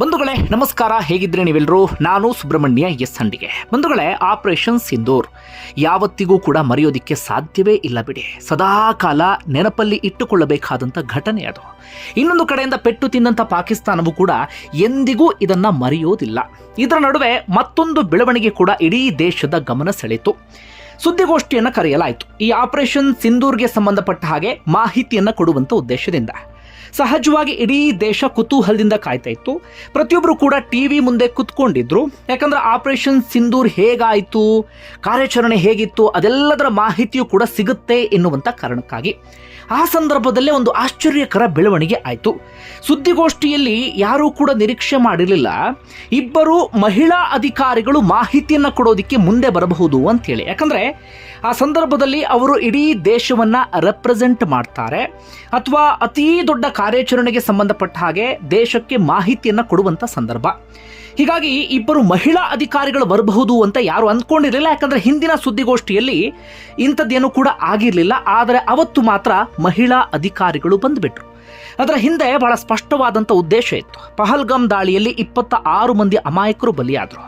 ಬಂಧುಗಳೇ, ನಮಸ್ಕಾರ. ಹೇಗಿದ್ರೆ ನೀವೆಲ್ಲರೂ ನಾನು ಸುಬ್ರಹ್ಮಣ್ಯ ಎಸ್ ಹಂಡಿಗೆ. ಬಂಧುಗಳೇ, ಆಪರೇಷನ್ ಸಿಂಧೂರ್. ಯಾವತ್ತಿಗೂ ಕೂಡ ಮರೆಯೋದಿಕ್ಕೆ ಸಾಧ್ಯವೇ ಇಲ್ಲ ಬಿಡಿ. ಸದಾ ಕಾಲ ನೆನಪಲ್ಲಿ ಇಟ್ಟುಕೊಳ್ಳಬೇಕಾದಂಥ ಘಟನೆ ಅದು. ಇನ್ನೊಂದು ಕಡೆಯಿಂದ ಪೆಟ್ಟು ತಿಂದಂಥ ಪಾಕಿಸ್ತಾನವು ಕೂಡ ಎಂದಿಗೂ ಇದನ್ನು ಮರೆಯೋದಿಲ್ಲ. ಇದರ ನಡುವೆ ಮತ್ತೊಂದು ಬೆಳವಣಿಗೆ ಕೂಡ ಇಡೀ ದೇಶದ ಗಮನ ಸೆಳೆಯಿತು. ಸುದ್ದಿಗೋಷ್ಠಿಯನ್ನು ಕರೆಯಲಾಯಿತು. ಈ ಆಪರೇಷನ್ ಸಿಂಧೂರ್ಗೆ ಸಂಬಂಧಪಟ್ಟ ಹಾಗೆ ಮಾಹಿತಿಯನ್ನು ಕೊಡುವಂಥ ಉದ್ದೇಶದಿಂದ. ಸಹಜವಾಗಿ ಇಡೀ ದೇಶ ಕುತೂಹಲದಿಂದ ಕಾಯ್ತಾ ಇತ್ತು. ಪ್ರತಿಯೊಬ್ಬರು ಕೂಡ ಟಿವಿ ಮುಂದೆ ಕುತ್ಕೊಂಡಿದ್ರು. ಯಾಕಂದ್ರೆ ಆಪರೇಷನ್ ಸಿಂಧೂರ್ ಹೇಗಾಯಿತು? ಕಾರ್ಯಾಚರಣೆ ಹೇಗಿತ್ತು? ಅದೆಲ್ಲದರ ಮಾಹಿತಿಯು ಕೂಡ ಸಿಗುತ್ತೆ ಎನ್ನುವಂಥ ಕಾರಣಕ್ಕಾಗಿ. ಆ ಸಂದರ್ಭದಲ್ಲೇ ಒಂದು ಆಶ್ಚರ್ಯಕರ ಬೆಳವಣಿಗೆ ಆಯಿತು. ಸುದ್ದಿಗೋಷ್ಠಿಯಲ್ಲಿ ಯಾರೂ ಕೂಡ ನಿರೀಕ್ಷೆ ಮಾಡಿರಲಿಲ್ಲ. ಇಬ್ಬರು ಮಹಿಳಾ ಅಧಿಕಾರಿಗಳು ಮಾಹಿತಿಯನ್ನು ಕೊಡೋದಕ್ಕೆ ಮುಂದೆ ಬರಬಹುದು ಅಂತೇಳಿ ಯಾಕಂದರೆ ಆ ಸಂದರ್ಭದಲ್ಲಿ ಅವರು ಇಡೀ ದೇಶವನ್ನು ರೆಪ್ರೆಸೆಂಟ್ ಮಾಡ್ತಾರೆ. ಅಥವಾ ಅತೀ ದೊಡ್ಡ ಕಾರ್ಯಾಚರಣೆಗೆ ಸಂಬಂಧಪಟ್ಟ ಹಾಗೆ ದೇಶಕ್ಕೆ ಮಾಹಿತಿಯನ್ನು ಕೊಡುವಂಥ ಸಂದರ್ಭ. ಹೀಗಾಗಿ ಇಬ್ಬರು ಮಹಿಳಾ ಅಧಿಕಾರಿಗಳು ಬರಬಹುದು ಅಂತ ಯಾರು ಅಂದ್ಕೊಂಡಿರಲಿಲ್ಲ, ಯಾಕಂದ್ರೆ ಹಿಂದಿನ ಸುದ್ದಿಗೋಷ್ಠಿಯಲ್ಲಿ ಇಂಥದ್ದೇನು ಕೂಡ ಆಗಿರಲಿಲ್ಲ, ಆದರೆ ಅವತ್ತು ಮಾತ್ರ ಮಹಿಳಾ ಅಧಿಕಾರಿಗಳು ಬಂದುಬಿಟ್ರು. ಅದರ ಹಿಂದೆ ಬಹಳ ಸ್ಪಷ್ಟವಾದಂಥ ಉದ್ದೇಶ ಇತ್ತು. ಪಹಲ್ಗಮ್ ದಾಳಿಯಲ್ಲಿ ಇಪ್ಪತ್ತ ಆರು ಮಂದಿ ಅಮಾಯಕರು ಬಲಿಯಾದರು.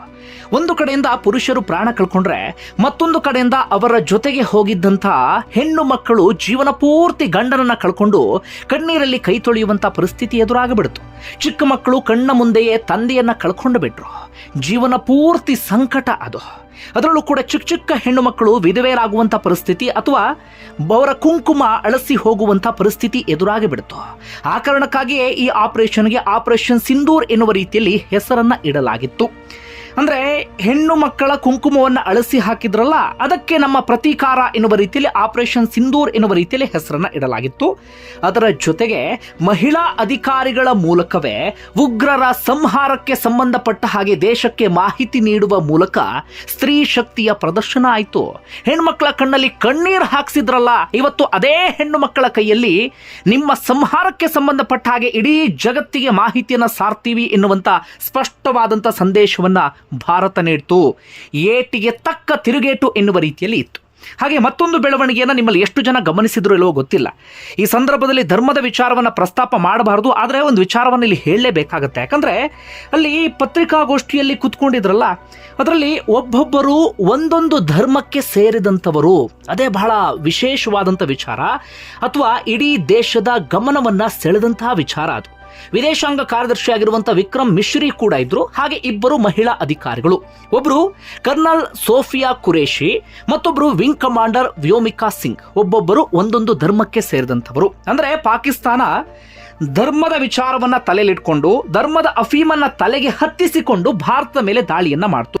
ಒಂದು ಕಡೆಯಿಂದ ಪುರುಷರು ಪ್ರಾಣ ಕಳ್ಕೊಂಡ್ರೆ, ಮತ್ತೊಂದು ಕಡೆಯಿಂದ ಅವರ ಜೊತೆಗೆ ಹೋಗಿದ್ದಂಥ ಹೆಣ್ಣು ಮಕ್ಕಳು ಜೀವನ ಪೂರ್ತಿ ಗಂಡನನ್ನ ಕಳ್ಕೊಂಡು ಕಣ್ಣೀರಲ್ಲಿ ಕೈ ತೊಳೆಯುವಂಥ ಪರಿಸ್ಥಿತಿ ಎದುರಾಗಬಿಡ್ತು. ಚಿಕ್ಕ ಮಕ್ಕಳು ಕಣ್ಣ ಮುಂದೆಯೇ ತಂದೆಯನ್ನ ಕಳ್ಕೊಂಡು ಬಿಟ್ರು. ಜೀವನ ಪೂರ್ತಿ ಸಂಕಟ ಅದು. ಅದರಲ್ಲೂ ಕೂಡ ಚಿಕ್ಕ ಚಿಕ್ಕ ಹೆಣ್ಣು ಮಕ್ಕಳು ವಿಧವೆಯರಾಗುವಂಥ ಪರಿಸ್ಥಿತಿ ಅಥವಾ ಅವರ ಕುಂಕುಮ ಅಳಸಿ ಹೋಗುವಂಥ ಪರಿಸ್ಥಿತಿ ಎದುರಾಗಿ ಬಿಡ್ತು ಆ ಕಾರಣಕ್ಕಾಗಿಯೇ ಈ ಆಪರೇಷನ್ಗೆ ಆಪರೇಷನ್ ಸಿಂಧೂರ್ ಎನ್ನುವ ರೀತಿಯಲ್ಲಿ ಹೆಸರನ್ನ ಇಡಲಾಗಿತ್ತು. ಅಂದ್ರೆ ಹೆಣ್ಣು ಮಕ್ಕಳ ಕುಂಕುಮವನ್ನು ಅಳಿಸಿ ಹಾಕಿದ್ರಲ್ಲ, ಅದಕ್ಕೆ ನಮ್ಮ ಪ್ರತೀಕಾರ ಎನ್ನುವ ರೀತಿಯಲ್ಲಿ ಆಪರೇಷನ್ ಸಿಂಧೂರ್ ಎನ್ನುವ ರೀತಿಯಲ್ಲಿ ಹೆಸರನ್ನ ಇಡಲಾಗಿತ್ತು. ಅದರ ಜೊತೆಗೆ ಮಹಿಳಾ ಅಧಿಕಾರಿಗಳ ಮೂಲಕವೇ ಉಗ್ರರ ಸಂಹಾರಕ್ಕೆ ಸಂಬಂಧಪಟ್ಟ ಹಾಗೆ ದೇಶಕ್ಕೆ ಮಾಹಿತಿ ನೀಡುವ ಮೂಲಕ ಸ್ತ್ರೀ ಶಕ್ತಿಯ ಪ್ರದರ್ಶನ ಆಯಿತು. ಹೆಣ್ಮಕ್ಳ ಕಣ್ಣಲ್ಲಿ ಕಣ್ಣೀರು ಹಾಕ್ಸಿದ್ರಲ್ಲ, ಇವತ್ತು ಅದೇ ಹೆಣ್ಣು ಮಕ್ಕಳ ಕೈಯಲ್ಲಿ ನಿಮ್ಮ ಸಂಹಾರಕ್ಕೆ ಸಂಬಂಧಪಟ್ಟ ಹಾಗೆ ಇಡೀ ಜಗತ್ತಿಗೆ ಮಾಹಿತಿಯನ್ನು ಸಾರ್ತೀವಿ ಎನ್ನುವಂಥ ಸ್ಪಷ್ಟವಾದಂಥ ಸಂದೇಶವನ್ನ ಭಾರತ ನೀಡಿತು. ಏಟಿಗೆ ತಕ್ಕ ತಿರುಗೇಟು ಎನ್ನುವ ರೀತಿಯಲ್ಲಿ ಇತ್ತು. ಹಾಗೆ ಮತ್ತೊಂದು ಬೆಳವಣಿಗೆಯನ್ನು ನಿಮ್ಮಲ್ಲಿ ಎಷ್ಟು ಜನ ಗಮನಿಸಿದ್ರು ಇಲ್ಲವೋ ಗೊತ್ತಿಲ್ಲ. ಈ ಸಂದರ್ಭದಲ್ಲಿ ಧರ್ಮದ ವಿಚಾರವನ್ನು ಪ್ರಸ್ತಾಪ ಮಾಡಬಾರ್ದು, ಆದರೆ ಒಂದು ವಿಚಾರವನ್ನು ಇಲ್ಲಿ ಹೇಳಲೇಬೇಕಾಗತ್ತೆ. ಯಾಕಂದರೆ ಅಲ್ಲಿ ಪತ್ರಿಕಾಗೋಷ್ಠಿಯಲ್ಲಿ ಕೂತ್ಕೊಂಡಿದ್ರಲ್ಲ, ಅದರಲ್ಲಿ ಒಬ್ಬೊಬ್ಬರು ಒಂದೊಂದು ಧರ್ಮಕ್ಕೆ ಸೇರಿದಂಥವರು. ಅದೇ ಬಹಳ ವಿಶೇಷವಾದಂಥ ವಿಚಾರ, ಅಥವಾ ಇಡೀ ದೇಶದ ಗಮನವನ್ನು ಸೆಳೆದಂತಹ ವಿಚಾರ ಅದು. ವಿದೇಶಾಂಗ ಕಾರ್ಯದರ್ಶಿಯಾಗಿರುವಂತಹ ವಿಕ್ರಮ್ ಮಿಶ್ರಿ ಕೂಡ ಇದ್ರು. ಹಾಗೆ ಇಬ್ಬರು ಮಹಿಳಾ ಅಧಿಕಾರಿಗಳು. ಒಬ್ರು ಕರ್ನಲ್ ಸೋಫಿಯಾ ಕುರೇಶಿ, ಮತ್ತೊಬ್ರು ವಿಂಗ್ ಕಮಾಂಡರ್ ವ್ಯೋಮಿಕಾ ಸಿಂಗ್. ಒಬ್ಬೊಬ್ಬರು ಒಂದೊಂದು ಧರ್ಮಕ್ಕೆ ಸೇರಿದಂಥವರು. ಅಂದ್ರೆ ಪಾಕಿಸ್ತಾನ ಧರ್ಮದ ವಿಚಾರವನ್ನ ತಲೆಯಲ್ಲಿಟ್ಕೊಂಡು, ಧರ್ಮದ ಅಫೀಮನ್ನ ತಲೆಗೆ ಹತ್ತಿಸಿಕೊಂಡು ಭಾರತದ ಮೇಲೆ ದಾಳಿಯನ್ನ ಮಾಡ್ತು.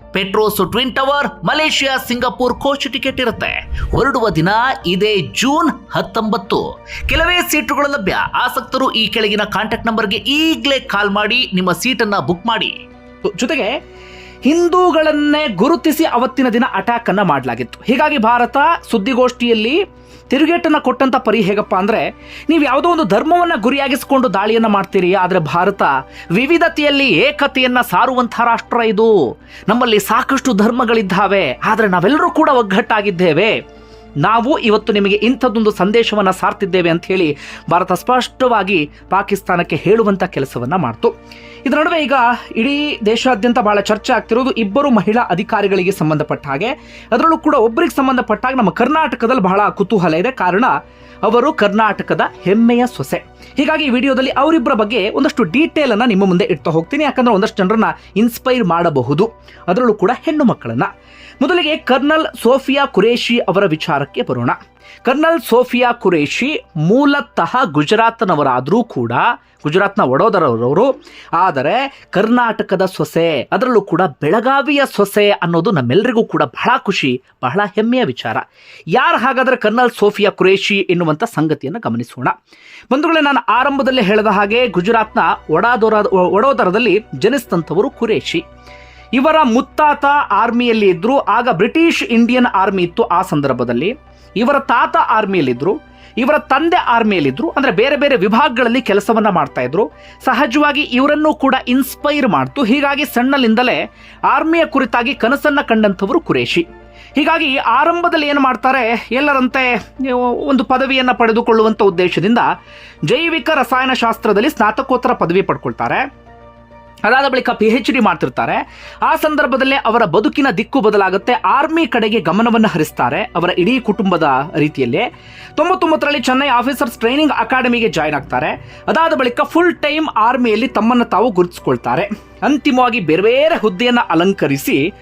Petronas twin tower, Malaysia, Singapore coach ticket ಇರುತ್ತೆ. ಹೊರಡುವ ದಿನ ಇದೇ ಜೂನ್ ಹತ್ತೊಂಬತ್ತು. ಕೆಲವೇ ಸೀಟುಗಳು ಲಭ್ಯ. ಆಸಕ್ತರು ಈ ಕೆಳಗಿನ ಕಾಂಟ್ಯಾಕ್ಟ್ ನಂಬರ್ಗೆ ಈಗಲೇ ಕಾಲ್ ಮಾಡಿ, ನಿಮ್ಮ ಸೀಟನ್ನ ಬುಕ್ ಮಾಡಿ. ಜೊತೆಗೆ, ಹಿಂದೂಗಳನ್ನೇ ಗುರುತಿಸಿ ಅವತ್ತಿನ ದಿನ ಅಟ್ಯಾಕ್ ಅನ್ನ ಮಾಡಲಾಗಿತ್ತು. ಹೀಗಾಗಿ ಭಾರತ ಸುದ್ದಿಗೋಷ್ಠಿಯಲ್ಲಿ ತಿರುಗೇಟನ್ನ ಕೊಟ್ಟಂಥ ಪರಿ ಹೇಗಪ್ಪ ಅಂದರೆ, ನೀವು ಯಾವುದೋ ಒಂದು ಧರ್ಮವನ್ನು ಗುರಿಯಾಗಿಸಿಕೊಂಡು ದಾಳಿಯನ್ನು ಮಾಡ್ತೀರಿ, ಆದರೆ ಭಾರತ ವಿವಿಧತೆಯಲ್ಲಿ ಏಕತೆಯನ್ನು ಸಾರುವಂಥ ರಾಷ್ಟ್ರ ಇದು. ನಮ್ಮಲ್ಲಿ ಸಾಕಷ್ಟು ಧರ್ಮಗಳಿದ್ದಾವೆ, ಆದರೆ ನಾವೆಲ್ಲರೂ ಕೂಡ ಒಗ್ಗಟ್ಟಾಗಿದ್ದೇವೆ. ನಾವು ಇವತ್ತು ನಿಮಗೆ ಇಂಥದ್ದೊಂದು ಸಂದೇಶವನ್ನು ಸಾರ್ತಿದ್ದೇವೆ ಅಂತ ಹೇಳಿ ಭಾರತ ಸ್ಪಷ್ಟವಾಗಿ ಪಾಕಿಸ್ತಾನಕ್ಕೆ ಹೇಳುವಂಥ ಕೆಲಸವನ್ನು ಮಾಡ್ತು. ಇದರ ನಡುವೆ ಈಗ ಇಡೀ ದೇಶಾದ್ಯಂತ ಬಹಳ ಚರ್ಚೆ ಆಗ್ತಿರೋದು ಇಬ್ಬರು ಮಹಿಳಾ ಅಧಿಕಾರಿಗಳಿಗೆ ಸಂಬಂಧಪಟ್ಟ ಹಾಗೆ. ಅದರಲ್ಲೂ ಕೂಡ ಒಬ್ಬರಿಗೆ ಸಂಬಂಧಪಟ್ಟ ಹಾಗೆ ನಮ್ಮ ಕರ್ನಾಟಕದಲ್ಲಿ ಬಹಳ ಕುತೂಹಲ ಇದೆ. ಕಾರಣ ಅವರು ಕರ್ನಾಟಕದ ಹೆಮ್ಮೆಯ ಸೊಸೆ. ಹೀಗಾಗಿ ಈ ವಿಡಿಯೋದಲ್ಲಿ ಅವರಿಬ್ಬರ ಬಗ್ಗೆ ಒಂದಷ್ಟು ಡೀಟೇಲ್ ಅನ್ನ ನಿಮ್ಮ ಮುಂದೆ ಇಡ್ತಾ ಹೋಗ್ತೀನಿ. ಯಾಕಂದ್ರೆ ಒಂದಷ್ಟು ಜನರನ್ನ ಇನ್ಸ್ಪೈರ್ ಮಾಡಬಹುದು. ಅದರಲ್ಲೂ ಕೂಡ ಹೆಣ್ಣು ಮಕ್ಕಳನ್ನ. ಮೊದಲಿಗೆ ಕರ್ನಲ್ ಸೋಫಿಯಾ ಕುರೇಶಿ ಅವರ ವಿಚಾರಕ್ಕೆ ಬರೋಣ. ಕರ್ನಲ್ ಸೋಫಿಯಾ ಕುರೇಶಿ ಮೂಲತಃ ಗುಜರಾತ್ನವರಾದರೂ ಕೂಡ, ಗುಜರಾತ್ನ ವಡೋದರವರವರು ಆದರೆ ಕರ್ನಾಟಕದ ಸೊಸೆ, ಅದರಲ್ಲೂ ಕೂಡ ಬೆಳಗಾವಿಯ ಸೊಸೆ ಅನ್ನೋದು ನಮ್ಮೆಲ್ಲರಿಗೂ ಕೂಡ ಬಹಳ ಖುಷಿ, ಬಹಳ ಹೆಮ್ಮೆಯ ವಿಚಾರ. ಯಾರು ಹಾಗಾದರೆ ಕರ್ನಲ್ ಸೋಫಿಯಾ ಕುರೇಶಿ ಎನ್ನುವಂಥ ಸಂಗತಿಯನ್ನು ಗಮನಿಸೋಣ. ಬಂಧುಗಳೇ, ನಾನು ಆರಂಭದಲ್ಲಿ ಹೇಳಿದ ಹಾಗೆ ಗುಜರಾತ್ನ ವಡಾದೋರ, ವಡೋದರದಲ್ಲಿ ಜನಿಸಿದಂಥವರು ಕುರೇಶಿ ಇವರ ಮುತ್ತಾತ ಆರ್ಮಿಯಲ್ಲಿ ಇದ್ದರು ಆಗ ಬ್ರಿಟಿಷ್ ಇಂಡಿಯನ್ ಆರ್ಮಿ ಇತ್ತು ಆ ಸಂದರ್ಭದಲ್ಲಿ. ಇವರ ತಾತ ಆರ್ಮಿಯಲ್ಲಿದ್ದರು ಇವರ ತಂದೆ ಆರ್ಮಿಯಲ್ಲಿದ್ದರು ಅಂದರೆ ಬೇರೆ ಬೇರೆ ವಿಭಾಗಗಳಲ್ಲಿ ಕೆಲಸವನ್ನು ಮಾಡ್ತಾಯಿದ್ರು ಸಹಜವಾಗಿ ಇವರನ್ನು ಕೂಡ ಇನ್ಸ್ಪೈರ್ ಮಾಡ್ತು. ಹೀಗಾಗಿ ಸಣ್ಣಲಿಂದಲೇ ಆರ್ಮಿಯ ಕುರಿತಾಗಿ ಕನಸನ್ನು ಕಂಡಂಥವರು ಕುರೇಶಿ. ಹೀಗಾಗಿ ಆರಂಭದಲ್ಲಿ ಏನು ಮಾಡ್ತಾರೆ, ಎಲ್ಲರಂತೆ ಒಂದು ಪದವಿಯನ್ನು ಪಡೆದುಕೊಳ್ಳುವಂಥ ಉದ್ದೇಶದಿಂದ ಜೈವಿಕ ರಸಾಯನಶಾಸ್ತ್ರದಲ್ಲಿ ಸ್ನಾತಕೋತ್ತರ ಪದವಿ ಪಡ್ಕೊಳ್ತಾರೆ. ಅದಾದ ಬಳಿಕ ಪಿ ಎಚ್ ಡಿ ಮಾಡ್ತಿರ್ತಾರೆ. ಆ ಸಂದರ್ಭದಲ್ಲೇ ಅವರ ಬದುಕಿನ ದಿಕ್ಕು ಬದಲಾಗುತ್ತೆ. ಆರ್ಮಿ ಕಡೆಗೆ ಗಮನವನ್ನು ಹರಿಸ್ತಾರೆ ಅವರ ಇಡೀ ಕುಟುಂಬದ ರೀತಿಯಲ್ಲಿ. ತೊಂಬತ್ತೊಂಬತ್ತರಲ್ಲಿ ಚೆನ್ನೈ ಆಫೀಸರ್ಸ್ ಟ್ರೈನಿಂಗ್ ಅಕಾಡೆಮಿಗೆ ಜಾಯ್ನ್ ಆಗ್ತಾರೆ. ಅದಾದ ಬಳಿಕ ಫುಲ್ ಟೈಮ್ ಆರ್ಮಿಯಲ್ಲಿ ತಮ್ಮನ್ನು ತಾವು ಗುರುತಿಸ್ಕೊಳ್ತಾರೆ. ಅಂತಿಮವಾಗಿ ಬೇರೆ ಬೇರೆ ಹುದ್ದೆಯನ್ನು ಅಲಂಕರಿಸಿ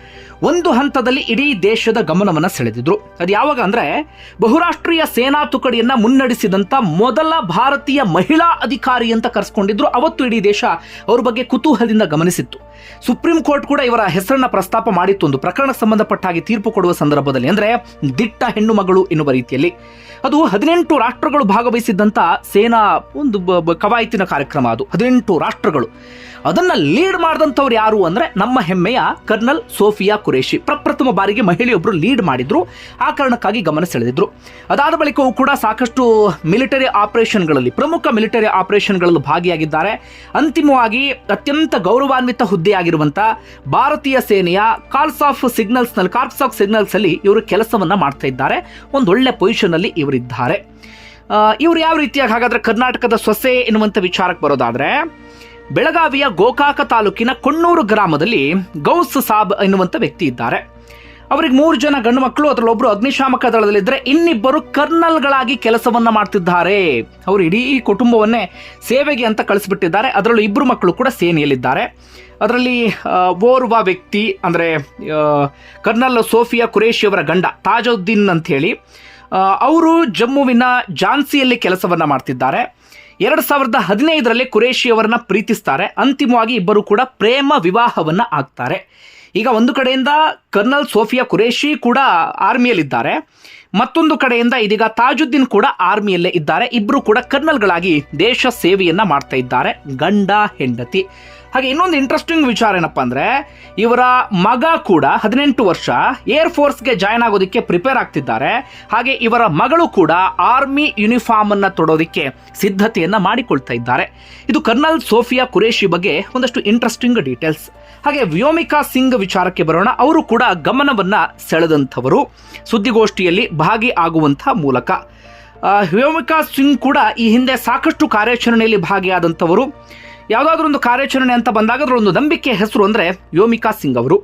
ಒಂದು ಹಂತದಲ್ಲಿ ಇಡೀ ದೇಶದ ಗಮನವನ್ನು ಸೆಳೆದಿದ್ರು. ಅದು ಯಾವಾಗ ಅಂದರೆ ಬಹುರಾಷ್ಟ್ರೀಯ ಸೇನಾ ತುಕಡಿಯನ್ನು ಮುನ್ನಡೆಸಿದಂಥ ಮೊದಲ ಭಾರತೀಯ ಮಹಿಳಾ ಅಧಿಕಾರಿ ಅಂತ ಕರೆಸ್ಕೊಂಡಿದ್ರು. ಅವತ್ತು ಇಡೀ ದೇಶ ಅವ್ರ ಬಗ್ಗೆ ಕುತೂಹಲದಿಂದ ಗಮನಿಸಿತ್ತು. ಸುಪ್ರೀಂ ಕೋರ್ಟ್ ಕೂಡ ಇವರ ಹೆಸರನ್ನ ಪ್ರಸ್ತಾಪ ಮಾಡಿತ್ತು ಒಂದು ಪ್ರಕರಣಕ್ಕೆ ಸಂಬಂಧಪಟ್ಟ ಹಾಗೆ ತೀರ್ಪು ಕೊಡುವ ಸಂದರ್ಭದಲ್ಲಿ ಅಂದ್ರೆ ದಿಟ್ಟ ಹೆಣ್ಣು ಮಗಳು ಎನ್ನುವ ರೀತಿಯಲ್ಲಿ. ಅದು ಹದಿನೆಂಟು ರಾಷ್ಟ್ರಗಳು ಭಾಗವಹಿಸಿದ್ದಂತ ಸೇನಾ ಒಂದು ಕವಾಯತಿನ ಕಾರ್ಯಕ್ರಮ ಅದು, ಹದಿನೆಂಟು ರಾಷ್ಟ್ರಗಳು. ಅದನ್ನ ಲೀಡ್ ಮಾಡಿದಂಥವ್ರು ಯಾರು ಅಂದ್ರೆ ನಮ್ಮ ಹೆಮ್ಮೆಯ ಕರ್ನಲ್ ಸೋಫಿಯಾ ಕುರೇಶಿ ಪ್ರಪ್ರಥಮ ಬಾರಿಗೆ ಮಹಿಳೆಯೊಬ್ಬರು ಲೀಡ್ ಮಾಡಿದ್ರು, ಆ ಕಾರಣಕ್ಕಾಗಿ ಗಮನ ಸೆಳೆದಿದ್ರು. ಅದಾದ ಬಳಿಕವೂ ಕೂಡ ಸಾಕಷ್ಟು ಮಿಲಿಟರಿ ಆಪರೇಷನ್ಗಳಲ್ಲಿ ಪ್ರಮುಖ ಮಿಲಿಟರಿ ಆಪರೇಷನ್ಗಳಲ್ಲಿ ಭಾಗಿಯಾಗಿದ್ದಾರೆ. ಅಂತಿಮವಾಗಿ ಅತ್ಯಂತ ಗೌರವಾನ್ವಿತ ಹುದ್ದೆಯಾಗಿರುವಂತ ಭಾರತೀಯ ಸೇನೆಯ ಕಾಲ್ಸ್ ಆಫ್ ಸಿಗ್ನಲ್ಸ್ನಲ್ಲಿ ಕಾರ್ಪ್ಸ್ ಆಫ್ ಸಿಗ್ನಲ್ಸ್ ಅಲ್ಲಿ ಇವರು ಕೆಲಸವನ್ನ ಮಾಡ್ತಾ ಇದ್ದಾರೆ. ಒಂದೊಳ್ಳೆ ಪೊಸಿಷನ್ ಅಲ್ಲಿ ಇವರಿದ್ದಾರೆ. ಇವರು ಇವ್ರು ಯಾವ ರೀತಿಯಾಗಿ ಹಾಗಾದ್ರೆ ಕರ್ನಾಟಕದ ಸೊಸೆ ಎನ್ನುವಂಥ ವಿಚಾರಕ್ಕೆ ಬರೋದಾದ್ರೆ, ಬೆಳಗಾವಿಯ ಗೋಕಾಕ ತಾಲೂಕಿನ ಕೊಣ್ಣೂರು ಗ್ರಾಮದಲ್ಲಿ ಗೌಸ್ ಸಾಬ್ ಎನ್ನುವಂಥ ವ್ಯಕ್ತಿ ಇದ್ದಾರೆ. ಅವರಿಗೆ ಮೂರು ಜನ ಗಂಡು ಮಕ್ಕಳು ಅದರಲ್ಲೊಬ್ಬರು ಅಗ್ನಿಶಾಮಕ ದಳದಲ್ಲಿದ್ದರೆ ಇನ್ನಿಬ್ಬರು ಕರ್ನಲ್ಗಳಾಗಿ ಕೆಲಸವನ್ನ ಮಾಡ್ತಿದ್ದಾರೆ. ಅವರು ಇಡೀ ಕುಟುಂಬವನ್ನೇ ಸೇವೆಗೆ ಅಂತ ಕಳಿಸ್ಬಿಟ್ಟಿದ್ದಾರೆ. ಅದರಲ್ಲೂ ಇಬ್ಬರು ಮಕ್ಕಳು ಕೂಡ ಸೇನೆಯಲ್ಲಿದ್ದಾರೆ. ಅದರಲ್ಲಿ ಓರ್ವ ವ್ಯಕ್ತಿ, ಅಂದರೆ ಕರ್ನಲ್ ಸೋಫಿಯಾ ಕುರೇಶಿ ಅವರ ಗಂಡ, ತಾಜುದ್ದೀನ್ ಅಂತ ಹೇಳಿ ಅವರು ಜಮ್ಮುವಿನ ಝಾನ್ಸಿಯಲ್ಲಿ ಕೆಲಸವನ್ನು ಮಾಡ್ತಿದ್ದಾರೆ. ಎರಡು ಸಾವಿರದ ಹದಿನೈದರಲ್ಲಿ ಕುರೇಶಿ ಅವರನ್ನ ಪ್ರೀತಿಸ್ತಾರೆ. ಅಂತಿಮವಾಗಿ ಇಬ್ಬರು ಕೂಡ ಪ್ರೇಮ ವಿವಾಹವನ್ನು ಆಗ್ತಾರೆ. ಈಗ ಒಂದು ಕಡೆಯಿಂದ ಕರ್ನಲ್ ಸೋಫಿಯಾ ಕುರೇಶಿ ಕೂಡ ಆರ್ಮಿಯಲ್ಲಿದ್ದಾರೆ. ಮತ್ತೊಂದು ಕಡೆಯಿಂದ ಇದೀಗ ತಾಜುದ್ದೀನ್ ಕೂಡ ಆರ್ಮಿಯಲ್ಲೇ ಇದ್ದಾರೆ. ಇಬ್ಬರು ಕೂಡ ಕರ್ನಲ್ಗಳಾಗಿ ದೇಶ ಸೇವೆಯನ್ನು ಮಾಡ್ತಾ ಇದ್ದಾರೆ. ಗಂಡ, ಹೆಂಡತಿ. ಹಾಗೆ ಇನ್ನೊಂದು ಇಂಟ್ರೆಸ್ಟಿಂಗ್ ವಿಚಾರ ಏನಪ್ಪ ಅಂದ್ರೆ, ಇವರ ಮಗ ಕೂಡ ಹದಿನೆಂಟು ವರ್ಷ ಏರ್ ಫೋರ್ಸ್ಗೆ ಜಾಯ್ನ್ ಆಗೋದಕ್ಕೆ ಪ್ರಿಪೇರ್ ಆಗ್ತಿದ್ದಾರೆ. ಹಾಗೆ ಇವರ ಮಗಳು ಕೂಡ ಆರ್ಮಿ ಯೂನಿಫಾರ್ಮ್ ಅನ್ನ ತೊಡೋದಕ್ಕೆ ಸಿದ್ಧತೆಯನ್ನು ಮಾಡಿಕೊಳ್ತಾ ಇದ್ದಾರೆ. ಇದು ಕರ್ನಲ್ ಸೋಫಿಯಾ ಕುರೇಶಿ ಬಗ್ಗೆ ಒಂದಷ್ಟು ಇಂಟ್ರೆಸ್ಟಿಂಗ್ ಡೀಟೇಲ್ಸ್ ಹಾಗೆ ವ್ಯೋಮಿಕಾ ಸಿಂಗ್ ವಿಚಾರಕ್ಕೆ ಬರೋಣ. ಅವರು ಕೂಡ ಗಮನವನ್ನ ಸೆಳೆದಂಥವರು. ಸುದ್ದಿಗೋಷ್ಠಿಯಲ್ಲಿ ಭಾಗಿ ಆಗುವಂತಹ ಮೂಲಕ. ವ್ಯೋಮಿಕಾ ಸಿಂಗ್ ಕೂಡ ಈ ಹಿಂದೆ ಸಾಕಷ್ಟು ಕಾರ್ಯಾಚರಣೆಯಲ್ಲಿ ಭಾಗಿಯಾದಂಥವರು. ಯಾವುದಾದ್ರೂ ಒಂದು ಕಾರ್ಯಾಚರಣೆ ಅಂತ ಬಂದಾಗ ಅದರೊಂದು ನಂಬಿಕೆ ಹೆಸರು ಅಂದರೆ ಯೋಮಿಕಾ ಸಿಂಗ್ ಅವರು.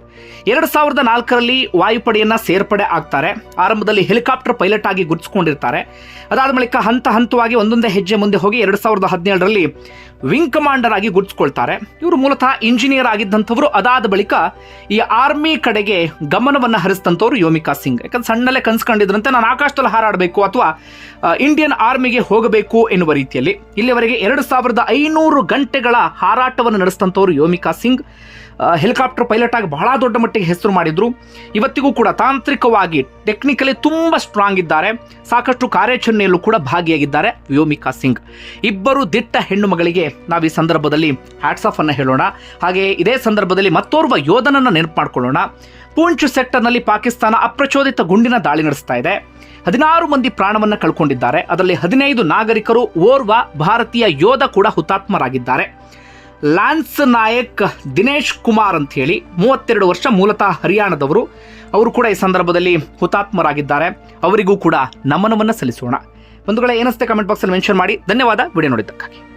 ಎರಡು ಸಾವಿರದ ನಾಲ್ಕರಲ್ಲಿ ವಾಯುಪಡೆಯನ್ನ ಸೇರ್ಪಡೆ ಆಗ್ತಾರೆ. ಆರಂಭದಲ್ಲಿ ಹೆಲಿಕಾಪ್ಟರ್ ಪೈಲಟ್ ಆಗಿ ಗುರುತಿಸ್ಕೊಂಡಿರ್ತಾರೆ. ಅದಾದ ಬಳಿಕ ಹಂತ ಹಂತವಾಗಿ ಒಂದೊಂದೇ ಹೆಜ್ಜೆ ಮುಂದೆ ಹೋಗಿ ಎರಡು ಸಾವಿರದ ಹದಿನೇಳರಲ್ಲಿ ವಿಂಗ್ ಕಮಾಂಡರ್ ಆಗಿ ಗುರುತಿಸ್ಕೊಳ್ತಾರೆ. ಇವರು ಮೂಲತಃ ಇಂಜಿನಿಯರ್ ಆಗಿದ್ದಂಥವರು. ಅದಾದ ಬಳಿಕ ಈ ಆರ್ಮಿ ಕಡೆಗೆ ಗಮನವನ್ನು ಹರಿಸಿದಂಥವ್ರು ಯೋಮಿಕಾ ಸಿಂಗ್. ಯಾಕಂದ್ರೆ ಸಣ್ಣಲ್ಲೇ ಕನ್ಸ್ಕೊಂಡಿದ್ರಂತೆ, ನಾನು ಆಕಾಶದಲ್ಲಿ ಹಾರಾಡಬೇಕು ಅಥವಾ ಇಂಡಿಯನ್ ಆರ್ಮಿಗೆ ಹೋಗಬೇಕು ಎನ್ನುವ ರೀತಿಯಲ್ಲಿ. ಇಲ್ಲಿವರೆಗೆ ಎರಡು ಸಾವಿರದ ಐನೂರು ಗಂಟೆಗಳ ಹಾರಾಟವನ್ನು ನಡೆಸಿದಂಥವ್ರು ಯೋಮಿಕಾ ಸಿಂಗ್. ಹೆಲಿಕಾಪ್ಟರ್ ಪೈಲಟ್ ಆಗಿ ಬಹಳ ದೊಡ್ಡ ಮಟ್ಟಿಗೆ ಹೆಸರು ಮಾಡಿದ್ರು. ಇವತ್ತಿಗೂ ಕೂಡ ತಾಂತ್ರಿಕವಾಗಿ ಟೆಕ್ನಿಕಲಿ ತುಂಬ ಸ್ಟ್ರಾಂಗ್ ಇದ್ದಾರೆ. ಸಾಕಷ್ಟು ಕಾರ್ಯಾಚರಣೆಯಲ್ಲೂ ಕೂಡ ಭಾಗಿಯಾಗಿದ್ದಾರೆ ವ್ಯೋಮಿಕಾ ಸಿಂಗ್. ಇಬ್ಬರು ದಿಟ್ಟ ಹೆಣ್ಣು ಮಗಳಿಗೆ ನಾವು ಈ ಸಂದರ್ಭದಲ್ಲಿ ಹ್ಯಾಟ್ಸ್ ಆಫ್ ಅನ್ನ ಹೇಳೋಣ. ಹಾಗೆ ಇದೇ ಸಂದರ್ಭದಲ್ಲಿ ಮತ್ತೋರ್ವ ಯೋಧನನ್ನ ನೆನಪು ಮಾಡಿಕೊಳ್ಳೋಣ ಪೂಂಚ್ ಸೆಕ್ಟರ್ನಲ್ಲಿ ಪಾಕಿಸ್ತಾನ ಅಪ್ರಚೋದಿತ ಗುಂಡಿನ ದಾಳಿ ನಡೆಸ್ತಾ ಇದೆ. ಹದಿನಾರು ಮಂದಿ ಪ್ರಾಣವನ್ನ ಕಳ್ಕೊಂಡಿದ್ದಾರೆ. ಅದರಲ್ಲಿ ಹದಿನೈದು ನಾಗರಿಕರು ಓರ್ವ ಭಾರತೀಯ ಯೋಧ ಕೂಡ ಹುತಾತ್ಮರಾಗಿದ್ದಾರೆ. ಲಾನ್ಸ್ ನಾಯಕ್ ದಿನೇಶ್ ಕುಮಾರ್ ಅಂತ ಹೇಳಿ ಮೂವತ್ತೆರಡು ವರ್ಷ ಮೂಲತಃ ಹರಿಯಾಣದವರು. ಅವರು ಕೂಡ ಈ ಸಂದರ್ಭದಲ್ಲಿ ಹುತಾತ್ಮರಾಗಿದ್ದಾರೆ. ಅವರಿಗೂ ಕೂಡ ನಮನವನ್ನು ಸಲ್ಲಿಸೋಣ. ಬಂಧುಗಳೇ ಏನಿಸುತ್ತೆ ಕಮೆಂಟ್ ಬಾಕ್ಸಲ್ಲಿ ಮೆನ್ಷನ್ ಮಾಡಿ. ಧನ್ಯವಾದ. ವಿಡಿಯೋ ನೋಡಿದ್ದಕ್ಕಾಗಿ.